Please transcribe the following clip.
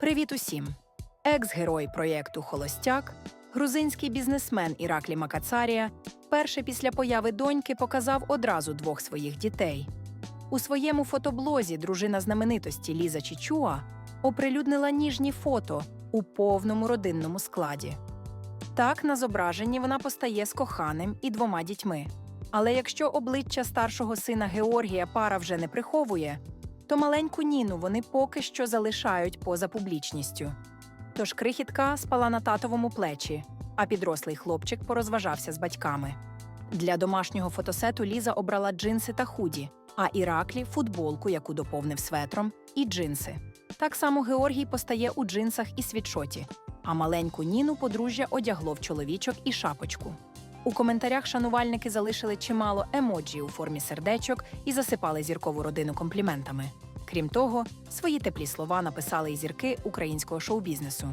Привіт усім! Екс-герой проєкту Холостяк, грузинський бізнесмен Іраклі Макацарія, вперше після появи доньки показав одразу двох своїх дітей. У своєму фотоблозі дружина знаменитості Ліза Чічуа оприлюднила ніжні фото у повному родинному складі. Так, на зображенні вона постає з коханим і двома дітьми. Але якщо обличчя старшого сина Георгія пара вже не приховує, то маленьку Ніну вони поки що залишають поза публічністю. Тож крихітка спала на татовому плечі, а підрослий хлопчик порозважався з батьками. Для домашнього фотосету Ліза обрала джинси та худі, а Іраклі футболку, яку доповнив светром, і джинси. Так само Георгій постає у джинсах і світшоті, а маленьку Ніну подружжя одягло в чоловічок і шапочку. У коментарях шанувальники залишили чимало емоджі у формі сердечок і засипали зіркову родину компліментами. Крім того, свої теплі слова написали і зірки українського шоу-бізнесу.